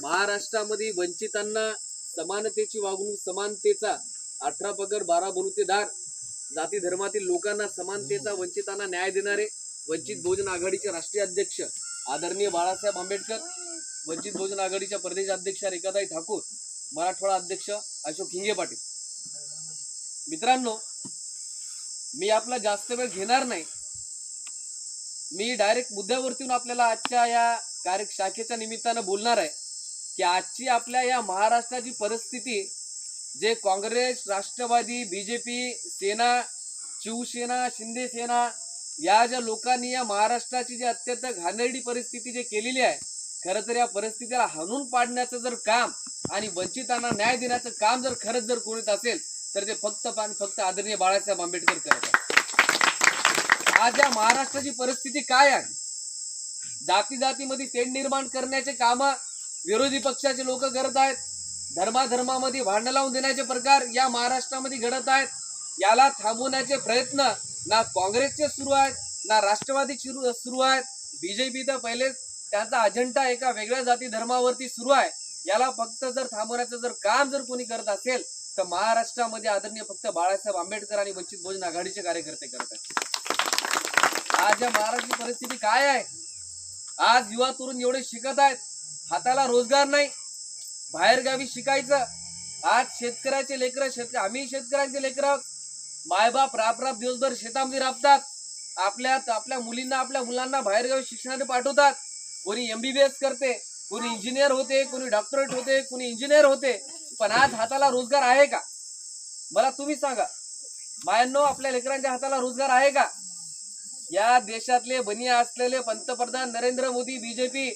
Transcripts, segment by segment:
महाराष्ट्रामध्ये वंचितांना समानतेची वागणूक समानतेचा अठरा पगार बारा बलुतेदार जाती धर्मातील लोकांना समानतेचा वंचितांना न्याय देणारे वंचित बहुजन आघाडीचे राष्ट्रीय अध्यक्ष आदरणीय बाळासाहेब आंबेडकर वंचित बहुजन आघाडीच्या प्रदेश अध्यक्ष रेखाताई ठाकूर मराठवाडा अध्यक्ष अशोक हिंगे पाटील. मित्रांनो मी आपला जास्त वेळ घेणार नाही. मी डायरेक्ट मुद्द्यावरती आपल्याला आजच्या या कार्य शाखेच्या निमित्तानं बोलणार आहे की आजची आपल्या या महाराष्ट्राची परिस्थिती जे काँग्रेस राष्ट्रवादी बीजेपी सेना शिवसेना शिंदे सेना या ज्या लोकांनी या महाराष्ट्राची जी अत्यंत घाणेरडी परिस्थिती जे केलेली आहे खरं तर या परिस्थितीला हाणून पाडण्याचं जर काम आणि वंचितांना न्याय देण्याचं काम जर खरंच जर कोणीत असेल तर ते फक्त आणि फक्त आदरणीय बाळासाहेब आंबेडकर करत आज या महाराष्ट्राची परिस्थिती काय आहे? जाती जातीमध्ये तेढ निर्माण करण्याचे काम विरोधी पक्षाचे लोक करत आहेत. धर्माधर्मामध्ये भांडण लावून देण्याचे प्रकार या महाराष्ट्रामध्ये घडत आहेत. याला थांबवण्याचे प्रयत्न ना काँग्रेसचे सुरू आहेत ना राष्ट्रवादी सुरू आहेत. बीजेपी तर पहिलेच त्याचा अजेंडा एका वेगळ्या जाती धर्मावरती सुरू आहे. याला फक्त जर थांबवण्याचं जर काम जर कोणी करत असेल तर महाराष्ट्रामध्ये आदरणीय फक्त बाळासाहेब आंबेडकर आणि वंचित बहुजन आघाडीचे कार्यकर्ते करत आहेत. आज या महाराष्ट्राची परिस्थिती काय आहे? आज युवा तरुण एवढे शिकत आहेत हाताला रोजगार नाही बाहेर गावी शिकायचं. आज शेतकऱ्याचे लेकर शेतकरी आम्ही शेतकऱ्यांचे लेकर आहोत. मायबाप राप राप दिवसभर शेतामध्ये राबतात. आपल्या आपल्या मुलींना आपल्या मुलांना बाहेरगावी शिक्षणाने पाठवतात. कोणी एमबीबीएस करते कोणी इंजिनियर होते कोणी डॉक्टरेट होते कोणी इंजिनियर होते. पण आज हाताला रोजगार आहे का? मला तुम्ही सांगा. मायांनो आपल्या लेकरांच्या हाताला रोजगार आहे का? या देशातले बनी असलेले पंतप्रधान नरेंद्र मोदी बीजेपी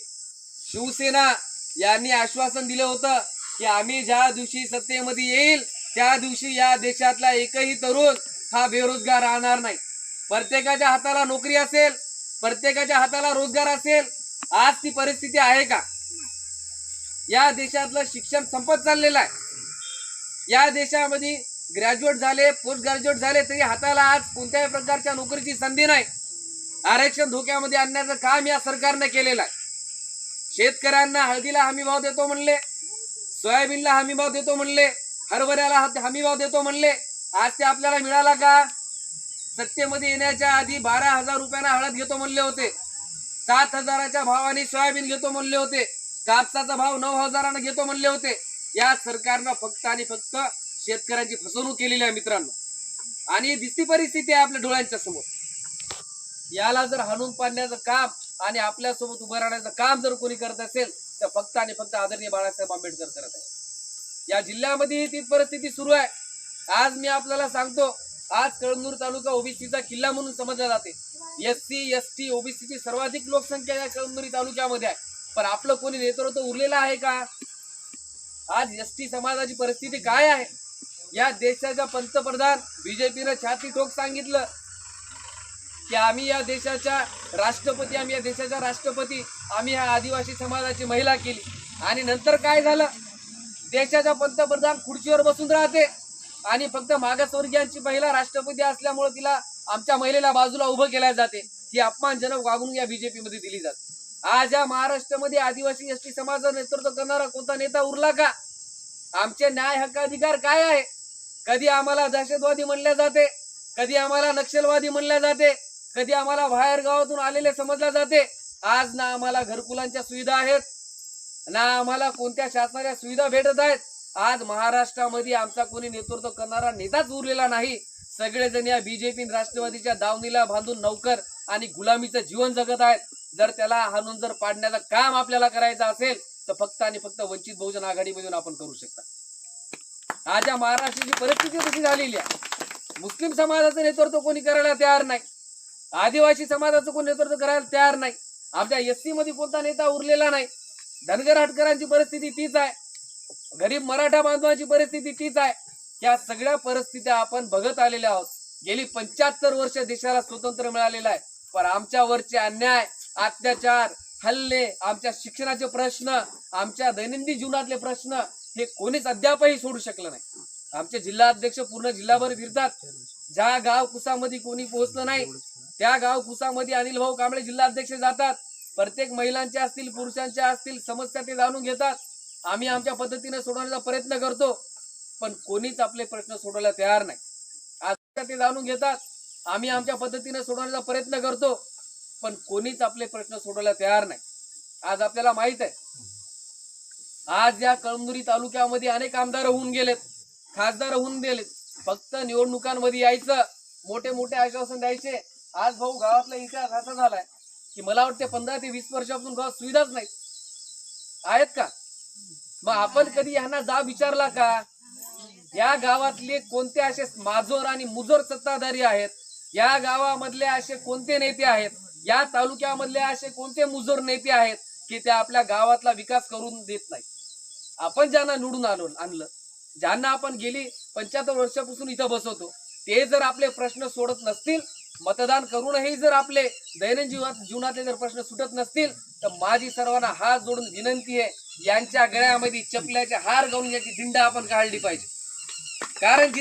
शिवसेना यांनी आश्वासन दिलं होतं की आम्ही ज्या दिवशी सत्तेमध्ये येईल त्या दिवशी या देशातला एकही तरुण हा बेरोजगार राहणार नाही. प्रत्येकाच्या हाताला नोकरी असेल प्रत्येकाच्या हाताला रोजगार असेल आज ती परिस्थिती आहे का? या देशातलं शिक्षण संपत चाललेलं आहे. या देशामध्ये ग्रॅज्युएट झाले पोस्ट ग्रॅज्युएट झाले तरी हाताला आज कोणत्याही प्रकारच्या नोकरीची संधी नाही. आरक्षण धोक्यामध्ये आणण्याचं काम या सरकारने केलेलं आहे. शेतकऱ्यांना हळदीला हमी भाव देतो म्हणले सोयाबीनला हमी भाव देतो म्हणले हरभऱ्याला हमी भाव देतो म्हणले. आज ते आपल्याला मिळाला का? सत्तेमध्ये येण्याच्या आधी बारा हजार रुपयाला हळद घेतो म्हणले होते. सात हजाराच्या भावाने सोयाबीन घेतो म्हणले होते. कापसाचा भाव नऊ हजारानं घेतो म्हणले होते. या सरकारनं फक्त आणि फक्त शेतकऱ्यांची फसवणूक केलेली आहे मित्रांनो. आणि दिसती परिस्थिती आहे आपल्या डोळ्यांच्या समोर. याला जर हाणून पाडण्याचं काम आणि आपल्यासोबत उभं राहण्याचं काम जर कोणी करत असेल तर फक्त आणि फक्त आदरणीय बाळासाहेब आंबेडकर करत आहे या जिल्ह्यामध्ये ती परिस्थिती सुरू आहे. आज मी आपल्याला सांगतो आज कळमनूर तालुका ओबीसीचा किल्ला म्हणून समजला जाते. एस सी एस टी ओबीसीची सर्वाधिक लोकसंख्या या कळमनुरी तालुक्यामध्ये आहे. पण आपलं कोणी नेतृत्व उरलेलं आहे का? आज एस टी समाजाची परिस्थिती काय आहे? या देशाच्या पंतप्रधान बीजेपीनं छाती ठोक सांगितलं. की आम्ही या देशाच्या राष्ट्रपती आम्ही या देशाच्या राष्ट्रपती आम्ही ह्या आदिवासी समाजाची महिला केली. आणि नंतर काय झालं? देशाच्या पंतप्रधान खुर्चीवर बसून राहते. आणि फक्त मागासवर्गीयांची महिला राष्ट्रपती असल्यामुळे तिला आमच्या महिलेला बाजूला उभं केल्या जाते. ही अपमानजनक वागणूक या बीजेपी मध्ये दिली जाते. आज या महाराष्ट्रामध्ये आदिवासी एस टी समाजाचं नेतृत्व करणारा कोणता नेता उरला का? आमचे न्याय हक्क अधिकार काय आहे? कधी आम्हाला दहशतवादी म्हणल्या जाते? कधी आम्हाला नक्षलवादी म्हणल्या जाते? कधी आम्हाला बाहेर गावातून आलेले समजल्या जाते. आज ना आम्हाला घरकुलांच्या सुविधा आहेत. ना आम्हाला कोणत्या शासनाच्या सुविधा भेटत आहेत. आज महाराष्ट्रामध्ये आमचा कोणी नेतृत्व करणारा नेताच उरलेला नाही. सगळेजण या बीजेपी राष्ट्रवादीच्या दावणीला बांधून नौकर आणि गुलामीचं जीवन जगत आहेत. जर त्याला हाणून जर पाडण्याचं काम आपल्याला करायचं असेल तर फक्त आणि फक्त वंचित बहुजन आघाडीमधून आपण करू शकता. आज या महाराष्ट्राची परिस्थिती कशी झालेली आहे. मुस्लिम समाजाचं नेतृत्व कोणी करायला तयार नाही. आदिवासी समाजाचं कोण नेतृत्व करायला तयार नाही. आमच्या एसमध्ये कोणता नेता उरलेला नाही. धनगर हटकरांची परिस्थिती तीच आहे. गरीब मराठा बांधवांची परिस्थिती तीच आहे. या सगळ्या परिस्थित्या आपण बघत आलेल्या आहोत. गेली पंच्याहत्तर वर्ष देशाला स्वतंत्र मिळालेलं आहे. पण आमच्यावरचे अन्याय अत्याचार हल्ले आमच्या शिक्षणाचे प्रश्न आमच्या दैनंदिन जीवनातले प्रश्न हे कोणीच अद्यापही सोडू शकलं नाही. आमचे जिल्हा अध्यक्ष पूर्ण जिल्हाभर फिरतात. ज्या गाव कुसामध्ये कोणी पोहोचलं नाही त्या गाव कुसामध्ये अनिल भाऊ कांबळे जिल्हा अध्यक्ष जातात. प्रत्येक महिलांच्या असतील पुरुषांच्या असतील समस्या ते जाणून घेतात. आम्ही आमच्या पद्धतीने सोडवण्याचा प्रयत्न करतो पण कोणीच आपले प्रश्न सोडवायला तयार नाही. आज ते जाणून घेतात. आम्ही आमच्या पद्धतीने सोडवण्याचा प्रयत्न करतो पण कोणीच आपले प्रश्न सोडवायला तयार नाही. आज आपल्याला माहीत आहे. आज या कळमनुरी तालुक्यामध्ये अनेक आमदार होऊन गेलेत खासदार होऊन गेलेत. फक्त निवडणुकांमध्ये यायचं मोठे मोठे आश्वासन द्यायचे. आज भाऊ गावातला इतिहास असा झालाय की मला वाटते पंधरा ते वीस वर्षापासून गावात सुविधाच नाही. आहेत का? मग आपण कधी यांना जा विचारला का? या गावातले कोणते असे माजोर आणि मुजोर सत्ताधारी आहेत? या गावामधले असे कोणते नेते आहेत? या तालुक्यामधले असे कोणते मुजोर नेते आहेत की ते आपल्या गावातला विकास करून देत नाही आपण ज्यांना निवडून आलो आणलं ज्यांना आपण गेली पंच्याहत्तर वर्षापासून इथं बसवतो ते जर आपले प्रश्न सोडत नसतील मतदान करूनही जर आपले दैनंदिन जीवनात जीवनातले जर प्रश्न सुटत नसतील तर माझी सर्वांना हात जोडून विनंती आहे यांच्या गळ्यामध्ये चपल्याचे हार घालून याची दिंड आपण काढली पाहिजे. कारण